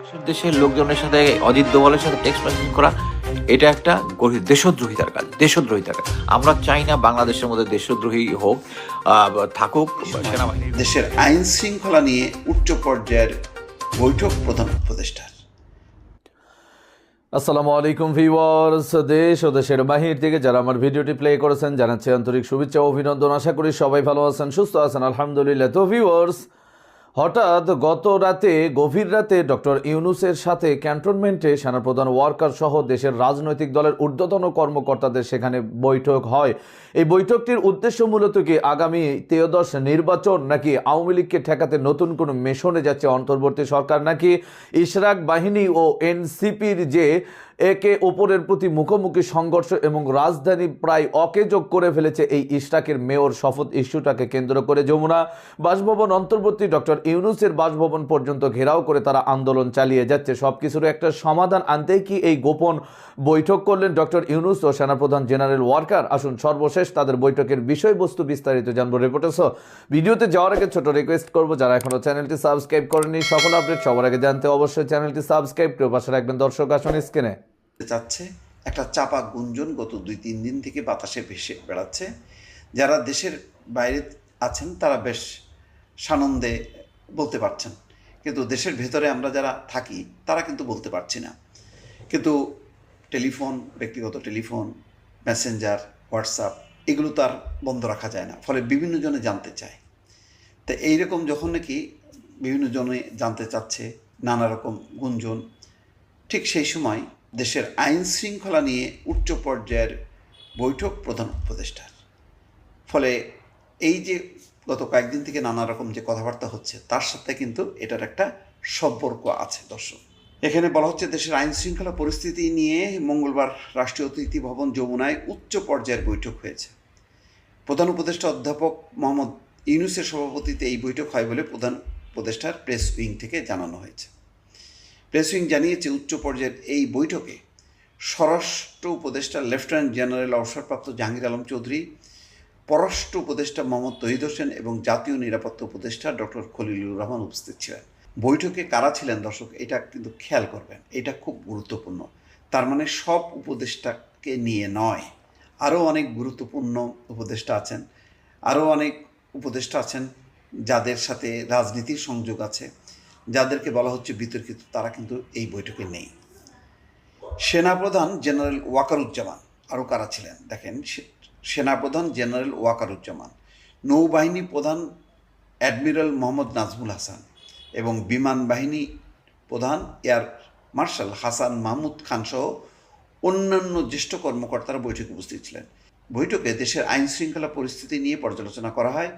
পাশের দেশের লোকজনের সাথে অজিত দোভালের সাথে টেক্সট মেসেজ করা এটা একটা দেশদ্রোহিতার কাজ দেশদ্রোহিতার কাজ। আমরা চাই না বাংলাদেশের মধ্যে দেশদ্রোহী হোক থাকুক সেনাবাহিনী দেশের আইন শৃঙ্খলা নিয়ে উচ্চ পর্যায়ের বৈঠক প্রধান উপদেষ্টার আসসালামু আলাইকুম ভিওয়ার্স দেশ ও দেশের বাহির থেকে যারা আমার ভিডিওটি প্লে করেছেন জানাচ্ছি আন্তরিক শুভেচ্ছা ও অভিনন্দন। আশা করি সবাই ভালো আছেন সুস্থ আছেন আলহামদুলিল্লাহ। তো ভিওয়ার্স হঠাৎ গত রাতে, গভীর রাতে ডক্টর ইউনুসের সাথে ক্যান্টনমেন্টে সেনাপ্রধান ওয়ার্কার সহ দেশের রাজনৈতিক দলের ঊর্ধ্বতন কর্মকর্তাদের সেখানে বৈঠক হয়। এই বৈঠকটির উদ্দেশ্য মূলত কি আগামী তেয়োদশ নির্বাচন, নাকি আওয়ামী লীগকে ঠেকাতে নতুন কোনো মিশনে যাচ্ছে অন্তর্বর্তী সরকার, নাকি ইশরাক বাহিনী ও এনসিপির যে একে ওপরের প্রতি মুখোমুখি সংঘর্ষ এবং রাজধানী প্রায় অকেজক করে ফেলেছে এই ইশরাকের মেয়র শপথ ইস্যুটাকে কেন্দ্র করে। যমুনা বাসভবন অন্তর্বর্তী ডক্টর ইউনুসের বাসভবন পর্যন্ত ঘেরাও করে তারা আন্দোলন চালিয়ে যাচ্ছে। সব কিছুর একটা সমাধান আনতেই কি এই গোপন বৈঠক করলেন ডক্টর ইউনুস ও সেনাপ্রধান জেনারেল ওয়ার্কার? আসুন সর্বশেষ তাদের বৈঠকের বিষয়বস্তু বিস্তারিত জানব রিপোর্টার্স ভিডিওতে যাওয়ার আগে ছোট রিকোয়েস্ট করব, যারা এখনও চ্যানেলটি সাবস্ক্রাইব করেনি সকল আপডেট সবার আগে জানতে অবশ্যই চ্যানেলটি সাবস্ক্রাইব করে পাশে রাখবেন। দর্শক, আসুন স্ক্রিনে চাচ্ছে। একটা চাপা গুঞ্জন গত দুই, তিন দিন থেকে বাতাসে ভেসে বেড়াচ্ছে। যারা দেশের বাইরে আছেন, তারা বেশ সানন্দে বলতে পারছেন। কিন্তু দেশের ভেতরে আমরা যারা থাকি, তারা কিন্তু বলতে পারছি না। কিন্তু টেলিফোন, ব্যক্তিগত টেলিফোন, মেসেঞ্জার, হোয়াটসঅ্যাপ, এগুলো তো আর বন্ধ রাখা যায় না। ফলে বিভিন্ন জনে জানতে চায়। তো এইরকম যখন নাকি বিভিন্ন জনে জানতে চাচ্ছে, নানা রকম গুঞ্জন, ঠিক সেই সময় দেশের আইন শৃঙ্খলা নিয়ে উচ্চ পর্যায়ের বৈঠক প্রধান উপদেষ্টার। ফলে এই যে গত কয়েকদিন থেকে নানা রকম যে কথাবার্তা হচ্ছে, তার সাথে কিন্তু এটার একটা সম্পর্ক আছে দর্শক। এখানে বলা হচ্ছে দেশের আইন শৃঙ্খলা পরিস্থিতি নিয়ে মঙ্গলবার রাষ্ট্রীয় অতিথি ভবন যমুনায় উচ্চ পর্যায়ের বৈঠক হয়েছে। প্রধান উপদেষ্টা অধ্যাপক মোহাম্মদ ইউনুসের সভাপতিতে এই বৈঠক হয় বলে প্রধান উপদেষ্টার প্রেস উইং থেকে জানানো হয়েছে। প্রেস জানিয়েছে উচ্চ পর্যায়ের এই বৈঠকে স্বরাষ্ট্র উপদেষ্টা, লেফটেন্যান্ট জেনারেল অবসরপ্রাপ্ত জাহাঙ্গীর আলম চৌধুরী, পররাষ্ট্র উপদেষ্টা মোহাম্মদ তহিদ হোসেন এবং জাতীয় নিরাপত্তা উপদেষ্টা ডক্টর খলিলুর রহমান উপস্থিত ছিলেন। বৈঠকে কারা ছিলেন দর্শক, এটা কিন্তু খেয়াল করবেন, এটা খুব গুরুত্বপূর্ণ। তার মানে সব উপদেষ্টাকে নিয়ে নয় আরও অনেক গুরুত্বপূর্ণ উপদেষ্টা আছেন আরও অনেক উপদেষ্টা আছেন যাদের সাথে রাজনীতির সংযোগ আছে। যাদেরকে বলা হচ্ছে বিতর্কিত, তারা কিন্তু এই বৈঠকে নেই। সেনাপ্রধান জেনারেল ওয়াকারুজ্জামান, আরও কারা ছিলেন? দেখেন সেনাপ্রধান জেনারেল ওয়াকারুজ্জামান, নৌবাহিনী প্রধান অ্যাডমিরাল মোহাম্মদ নাজমুল হাসান এবং বিমান বাহিনী প্রধান এয়ার মার্শাল হাসান মাহমুদ খান সহ অন্যান্য জ্যেষ্ঠ কর্মকর্তারা বৈঠকে উপস্থিত ছিলেন। বৈঠকে দেশের আইন শৃঙ্খলা পরিস্থিতি নিয়ে পর্যালোচনা করা হয়।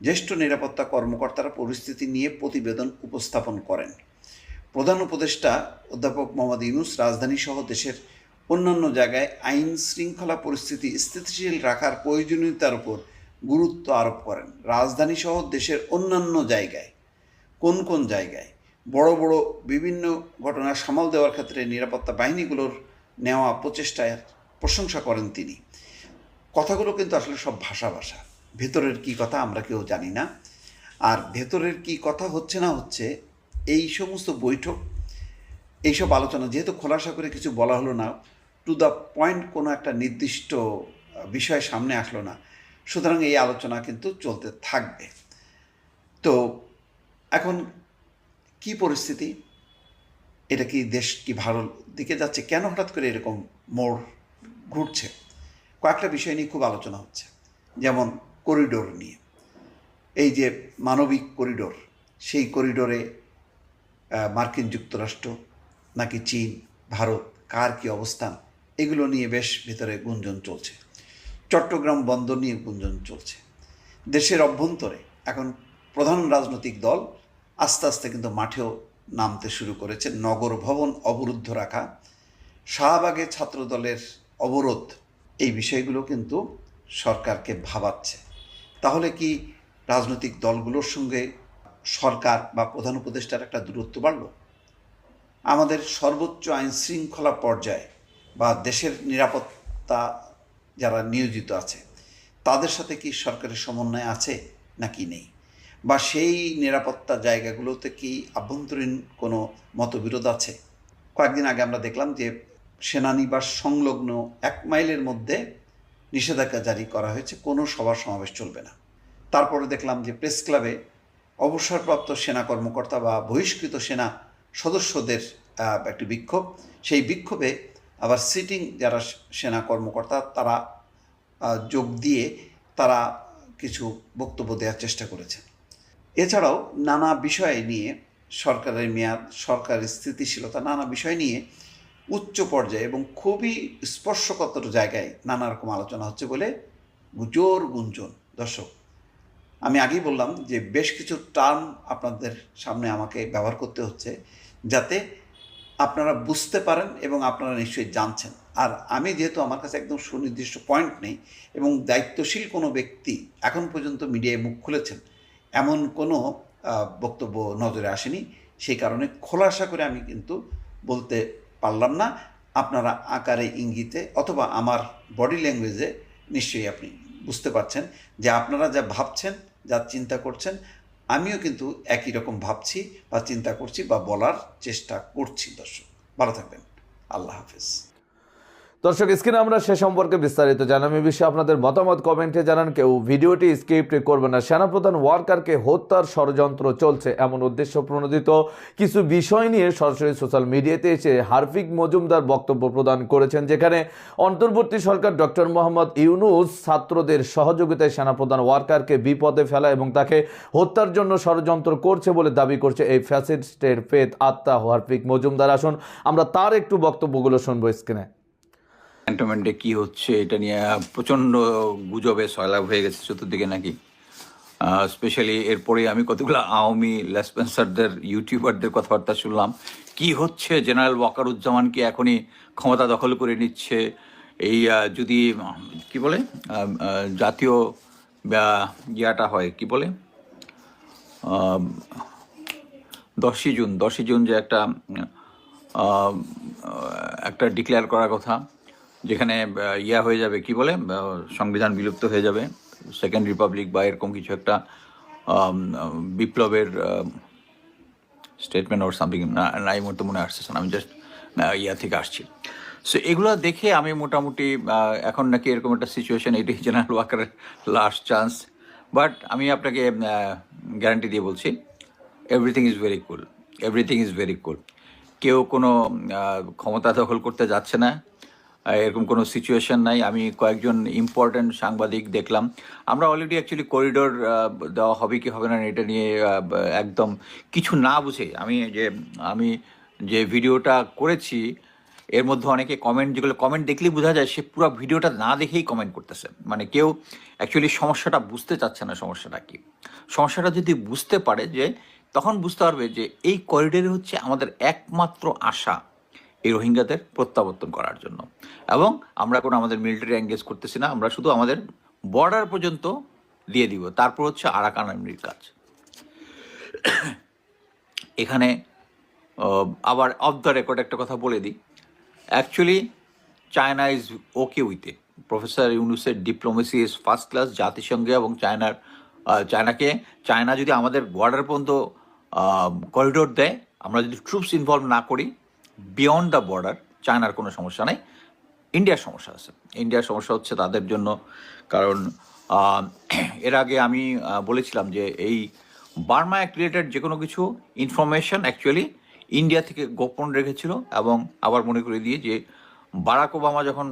জ্যেষ্ঠ নিরাপত্তা কর্মকর্তারা পরিস্থিতি নিয়ে প্রতিবেদন উপস্থাপন করেন। প্রধান উপদেষ্টা অধ্যাপক মোহাম্মদ ইউনুস রাজধানী সহ দেশের অন্যান্য জায়গায় আইন শৃঙ্খলা পরিস্থিতি স্থিতিশীল রাখার প্রয়োজনীয়তার উপর গুরুত্ব আরোপ করেন। রাজধানী সহ দেশের অন্যান্য জায়গায়, কোন কোন জায়গায় বড় বড় বিভিন্ন ঘটনা সামাল দেওয়ার ক্ষেত্রে নিরাপত্তা বাহিনীগুলোর নেওয়া প্রচেষ্টায় প্রশংসা করেন তিনি। কথাগুলো কিন্তু আসলে সব ভাষা ভাষা। ভেতরের কি কথা আমরা কেউ জানি না। আর ভেতরের কি কথা হচ্ছে না হচ্ছে, এই সমস্ত বৈঠক, এইসব আলোচনা যেহেতু খোলাসা করে কিছু বলা হলো না টু দ্য পয়েন্ট কোনো একটা নির্দিষ্ট বিষয় সামনে আসলো না। সুতরাং এই আলোচনা কিন্তু চলতে থাকবে। তো এখন কি পরিস্থিতি? এটা কি দেশ কি ভালো দিকে যাচ্ছে? কেন হঠাৎ করে এরকম মোড় ঘুরছে? কয়েকটা বিষয় নিয়ে খুব আলোচনা হচ্ছে। যেমন করিডোর নিয়ে। এই যে মানবিক করিডোর, সেই করিডোরে মার্কিন যুক্তরাষ্ট্র, নাকি চীন, ভারত, কার কি অবস্থান, এগুলো নিয়ে বেশ ভিতরে গুঞ্জন চলছে। চট্টগ্রাম বন্দর নিয়ে গুঞ্জন চলছে। দেশের অভ্যন্তরে এখন প্রধান রাজনৈতিক দল আস্তে আস্তে কিন্তু মাঠেও নামতে শুরু করেছে। নগর ভবন অবরুদ্ধ রাখা, শাহবাগে ছাত্রদলের অবরোধ, এই বিষয়গুলো কিন্তু সরকারকে ভাবাচ্ছে। তাহলে কি রাজনৈতিক দলগুলোর সঙ্গে সরকার বা প্রধান উপদেষ্টার একটা দূরত্ব বাড়ল? আমাদের সর্বোচ্চ আইন শৃঙ্খলা পর্যায়ে বা দেশের নিরাপত্তা যারা নিয়োজিত আছে, তাদের সাথে কি সরকারের সমন্বয় আছে নাকি নেই? বা সেই নিরাপত্তা জায়গাগুলোতে কি আভ্যন্তরীণ কোনো মতবিরোধ আছে? কয়েকদিন আগে আমরা দেখলাম যে সেনানিবাস সংলগ্ন এক মাইলের মধ্যে নিষেধাজ্ঞা জারি করা হয়েছে, কোনো সভা সমাবেশ চলবে না। তারপরে দেখলাম যে প্রেস ক্লাবে অবসরপ্রাপ্ত সেনা কর্মকর্তা বা বহিষ্কৃত সেনা সদস্যদের একটি বিক্ষোভ। সেই বিক্ষোভে আবার সিটিং যারা সেনা কর্মকর্তা, তারা যোগ দিয়ে তারা কিছু বক্তব্য দেওয়ার চেষ্টা করেছেন। এছাড়াও নানা বিষয় নিয়ে সরকারের মেয়াদ, সরকারের স্থিতিশীলতা, নানা বিষয় নিয়ে উচ্চ পর্যায়ে এবং খুবই স্পর্শকাতর জায়গায় নানা রকম আলোচনা হচ্ছে বলে জোর গুঞ্জন। দর্শক, আমি আগেই বললাম যে বেশ কিছু টার্ম আপনাদের সামনে আমাকে ব্যবহার করতে হচ্ছে যাতে আপনারা বুঝতে পারেন এবং আপনারা নিশ্চয়ই জানছেন। আর আমি যেহেতু আমার কাছে একদম সুনির্দিষ্ট পয়েন্ট নেই এবং দায়িত্বশীল কোনো ব্যক্তি এখন পর্যন্ত মিডিয়ায় মুখ খুলেছেন, এমন কোনো বক্তব্য নজরে আসেনি। সেই কারণে খোলাসা করে আমি কিন্তু বলতে পারলাম না। আপনারা আকারে ইঙ্গিতে অথবা আমার বডি ল্যাঙ্গুয়েজে নিশ্চয়ই আপনি বুঝতে পারছেন যে আপনারা যা ভাবছেন, যা চিন্তা করছেন, আমিও কিন্তু একই রকম ভাবছি বা চিন্তা করছি বা বলার চেষ্টা করছি দর্শক। ভালো থাকবেন। আল্লাহ হাফেজ। দর্শক, স্ক্রিনে আমরা সে সম্পর্কে বিস্তারিত জানাম। এই বিষয়ে আপনাদের মতামত কমেন্টে জানান। কেউ ভিডিওটি স্ক্রিপ্ট করবে না। সেনাপ্রধান ওয়ার্কারকে হত্যার ষড়যন্ত্র চলছে এমন উদ্দেশ্য প্রণোদিত কিছু বিষয় নিয়ে সরাসরি সোশ্যাল মিডিয়াতে এসে হার্ফিক মজুমদার বক্তব্য প্রদান করেছেন, যেখানে অন্তর্বর্তী সরকার ডক্টর মোহাম্মদ ইউনুস ছাত্রদের সহযোগিতায় সেনাপ্রধান ওয়ার্কারকে বিপদে ফেলা এবং তাকে হত্যার জন্য ষড়যন্ত্র করছে বলে দাবি করছে এই ফ্যাসিস্টের ফেত আত্মা হার্ফিক মজুমদার। আসুন, আমরা তার একটু বক্তব্যগুলো শুনব স্ক্রিনে। ক্যান্টনমেন্টে কি হচ্ছে, এটা নিয়ে প্রচণ্ড গুজবে সয়লাভ হয়ে গেছে চতুর্দিকে নাকি। স্পেশালি এরপরে আমি কতগুলো আওয়ামী লেসপেন্সারদের ইউটিউবারদের কথাবার্তা শুনলাম। কি হচ্ছে? জেনারেল ওয়াকারুজ্জামান কি এখনই ক্ষমতা দখল করে নিচ্ছে? এই যদি, কি বলে? জাতীয় ইয়াটা হয়, কি বলে? দশই জুন দশই জুন যে একটা একটা ডিক্লেয়ার করার কথা। যেখানে ইয়া হয়ে যাবে, কি বলে সংবিধান বিলুপ্ত হয়ে যাবে। সেকেন্ড রিপাবলিক বা এরকম কিছু একটা বিপ্লবের স্টেটমেন্ট ওর সামথিং না এই মুহূর্তে মনে আসছে আমি জাস্ট ইয়া থেকে আসছি। সো এগুলো দেখে আমি মোটামুটি এখন নাকি এরকম একটা সিচুয়েশন এটি জেনারেল ওয়াকারের লাস্ট চান্স বাট আমি আপনাকে গ্যারান্টি দিয়ে বলছি everything is very cool everything is very cool কেউ কোনো ক্ষমতা দখল করতে যাচ্ছে না। এরকম কোনো সিচুয়েশন নাই। আমি কয়েকজন ইম্পর্ট্যান্ট সাংবাদিক দেখলাম। আমরা অলরেডি অ্যাকচুয়ালি করিডোর দেওয়া হবে কি হবে না এটা নিয়ে একদম কিছু না বুঝে আমি যে আমি যে ভিডিওটা করেছি, এর মধ্যে অনেকে কমেন্ট যেগুলো কমেন্ট দেখলেই বোঝা যায়, সে পুরো ভিডিওটা না দেখেই কমেন্ট করতেছে। মানে কেউ অ্যাকচুয়ালি সমস্যাটা বুঝতে চাচ্ছে না সমস্যাটা কি। সমস্যাটা যদি বুঝতে পারে যে, তখন বুঝতে পারবে যে এই করিডোরে হচ্ছে আমাদের একমাত্র আশা। এই রোহিঙ্গাদের প্রত্যাবর্তন করার জন্য। এবং আমরা কোনো আমাদের মিলিটারি এঙ্গেজ করতেছি না, আমরা শুধু আমাদের বর্ডার পর্যন্ত দিয়ে দিব। তারপর হচ্ছে আরাকান আর্মির কাজ। এখানে আবার অফ দ্য রেকর্ড একটা কথা বলে দিই। অ্যাকচুয়ালি চায়না ইজ ওকে উইথে প্রফেসর ইউনুসের ডিপ্লোমেসি ইজ ফার্স্ট ক্লাস জাতিসংঘে এবং চায়নার চায়নাকে চায়না যদি আমাদের বর্ডার পর্যন্ত করিডোর দেয়, আমরা যদি ট্রুপস ইনভলভ না করি বিয়ন্ড দ্য বর্ডার চায়নার কোনো সমস্যা নেই ইন্ডিয়ার সমস্যা আছে। ইন্ডিয়ার সমস্যা হচ্ছে তাদের জন্য, কারণ এর আগে আমি বলেছিলাম যে এই বার্মা অ্যাক্ট রিলেটেড যে কোনো কিছু ইনফরমেশন অ্যাকচুয়ালি ইন্ডিয়া থেকে গোপন রেখেছিল এবং আবার মনে করে দিয়ে যে বারাক ওবামা যখন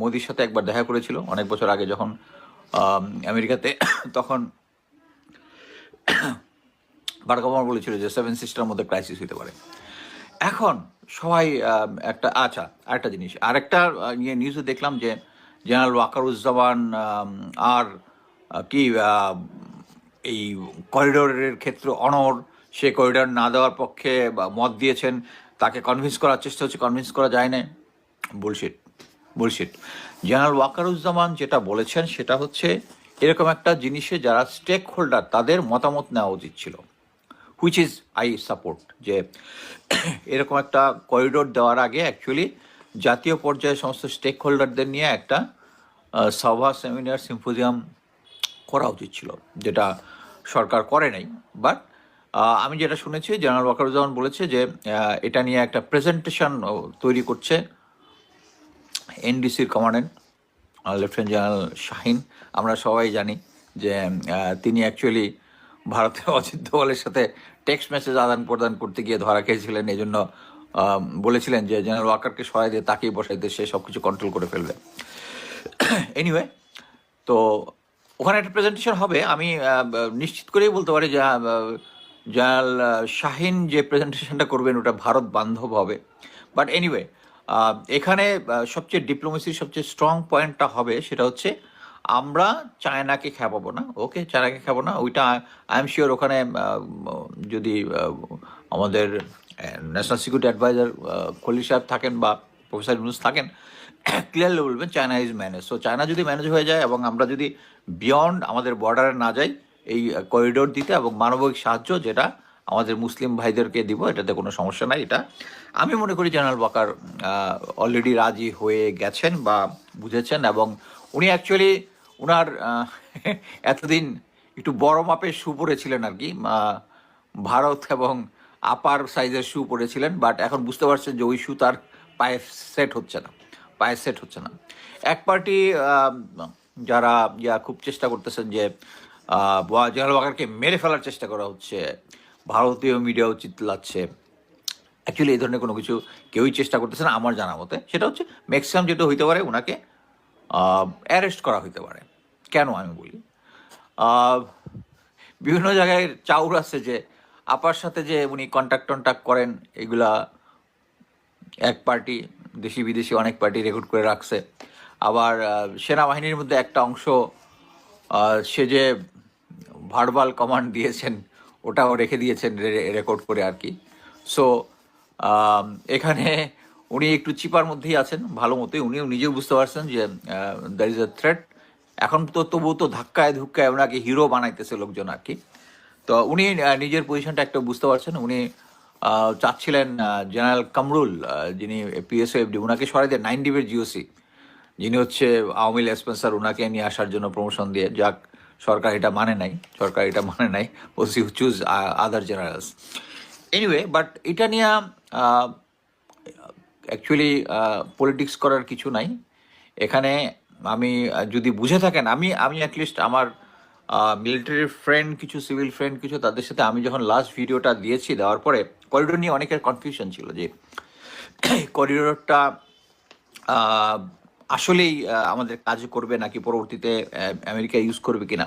মোদির সাথে একবার দেখা করেছিল, অনেক বছর আগে যখন আমেরিকাতে, তখন বারাক ওবামা বলেছিল যে সেভেন সিস্টার মধ্যে ক্রাইসিস হতে পারে। এখন সবাই একটা আচ্ছা আরেকটা জিনিস। আরেকটা নিয়ে নিউজে দেখলাম যে জেনারেল ওয়াকারুজ্জামান আর কি এই করিডোরের ক্ষেত্রে অনর সে করিডোর না দেওয়ার পক্ষে মত দিয়েছেন। তাকে কনভিন্স করার চেষ্টা হচ্ছে কনভিন্স করা যায় না বুলশিট বুলশিট জেনারেল ওয়াকারুজ্জামান যেটা বলেছেন, সেটা হচ্ছে এরকম একটা জিনিসে যারা স্টেক হোল্ডার তাদের মতামত নেওয়া উচিত ছিল। হুইচ ইজ আই সাপোর্ট যে এরকম একটা করিডোর দেওয়ার আগে অ্যাকচুয়ালি জাতীয় পর্যায়ে সমস্ত স্টেক হোল্ডারদের নিয়ে একটা সভা সেমিনার সিম্পোজিয়াম করা উচিত ছিল, যেটা সরকার করে নাই। বাট আমি যেটা শুনেছি জেনারেল ওয়াকারুজ্জামান বলেছে যে এটা নিয়ে একটা প্রেজেন্টেশন তৈরি করছে এনডিসির কমান্ডেন্ট লেফটেন্যান্ট জেনারেল শাহিন আমরা সবাই জানি যে তিনি অ্যাকচুয়ালি ভারতের অজিত দোয়ালের সাথে টেক্সট মেসেজ আদান প্রদান করতে গিয়ে ধরা খেয়েছিলেন এই জন্য বলেছিলেন যে জেনারেল ওয়াকারকে সরাই দিয়ে তাকেই বসাইতে সে সব কিছু কন্ট্রোল করে ফেলবে। এনিওয়ে তো ওখানে একটা প্রেজেন্টেশন হবে। আমি নিশ্চিত করেই বলতে পারি যে জেনারেল শাহিন যে প্রেজেন্টেশনটা করবেন, ওটা ভারত বান্ধব হবে। বাট এনিওয়ে এখানে সবচেয়ে ডিপ্লোমেসির সবচেয়ে স্ট্রং পয়েন্টটা হবে, সেটা হচ্ছে আমরা চায়নাকে খেপাবো না, ওকে চায়নাকে খাব না, ওইটা আই এম শিওর ওখানে যদি আমাদের ন্যাশনাল সিকিউরিটি অ্যাডভাইজার খলি সাহেব থাকেন বা প্রফেসর ইউনুস থাকেন ক্লিয়ারলি বলবেন China is manage so China যদি ম্যানেজ হয়ে যায় এবং আমরা যদি বিয়ন্ড আমাদের বর্ডারে না যাই, এই করিডোর দিতে এবং মানবিক সাহায্য যেটা আমাদের মুসলিম ভাইদেরকে দিব, এটাতে কোনো সমস্যা নাই, এটা আমি মনে করি জেনারেল ওয়াকার অলরেডি রাজি হয়ে গেছেন বা বুঝেছেন এবং উনি অ্যাকচুয়ালি ওনার এতদিন একটু বড় মাপের শু পরেছিলেন আর কি ভারত এবং আপার সাইজের শু পরেছিলেন, বাট এখন বুঝতে পারছেন যে ওই শু তার পায়ে সেট হচ্ছে না, পায়ে সেট হচ্ছে না। এক পার্টি যারা ইয়া খুব চেষ্টা করতেছেন যে জেনারেল মেরে ফেলার চেষ্টা করা হচ্ছে, ভারতীয় মিডিয়াও চিতলাচ্ছে অ্যাকচুয়ালি এই ধরনের কোনো কিছু কেউই চেষ্টা করতেছে না আমার জানা মতে, সেটা হচ্ছে ম্যাক্সিমাম যেটা হইতে পারে ওনাকে অ্যারেস্ট করা হইতে পারে। কেন আমি বলি? বিভিন্ন জায়গায় চাউর আছে যে, আপার সাথে যে উনি কন্ট্যাক্ট টন্ট্যাক্ট করেন, এগুলা এক পার্টি, দেশি বিদেশি অনেক পার্টি রেকর্ড করে রাখছে। আবার সেনাবাহিনীর মধ্যে একটা অংশ সে যে ভার্বাল কমান্ড দিয়েছেন, ওটাও রেখে দিয়েছেন রেকর্ড করে আর কি। সো এখানে উনি একটু চিপার মধ্যেই আছেন, ভালো মতোই। উনিও নিজেও বুঝতে পারছেন যে দ্যার ইজ এ থ্রেট এখন তো তবুও তো ধাক্কায় ধুক্কায় ওনাকে হিরো বানাইতেছে লোকজন আর কি। তো উনি নিজের পজিশনটা একটু বুঝতে পারছেন। উনি চাচ্ছিলেন জেনারেল কামরুল যিনি পিএসএফডি ওনাকে সরাই দিয়ে নাইন ডিবের জিওসি যিনি হচ্ছে আওয়ামী লীগ স্পেন্সার ওনাকে নিয়ে আসার জন্য প্রমোশন দিয়ে। যাক, সরকার এটা মানে নাই। সরকার এটা মানে নাই। OC choose other generals anyway but এটা নিয়ে অ্যাকচুয়ালি পলিটিক্স করার কিছু নাই। এখানে আমি যদি বুঝে থাকেন, আমি আমি অ্যাটলিস্ট আমার মিলিটারি ফ্রেন্ড কিছু সিভিল ফ্রেন্ড কিছু তাদের সাথে আমি যখন লাস্ট ভিডিওটা দিয়েছি, দেওয়ার পরে করিডোর নিয়ে অনেকের কনফিউশন ছিল যে করিডোরটা আসলেই আমাদের কাজ করবে নাকি পরবর্তীতে আমেরিকা ইউজ করবে কিনা।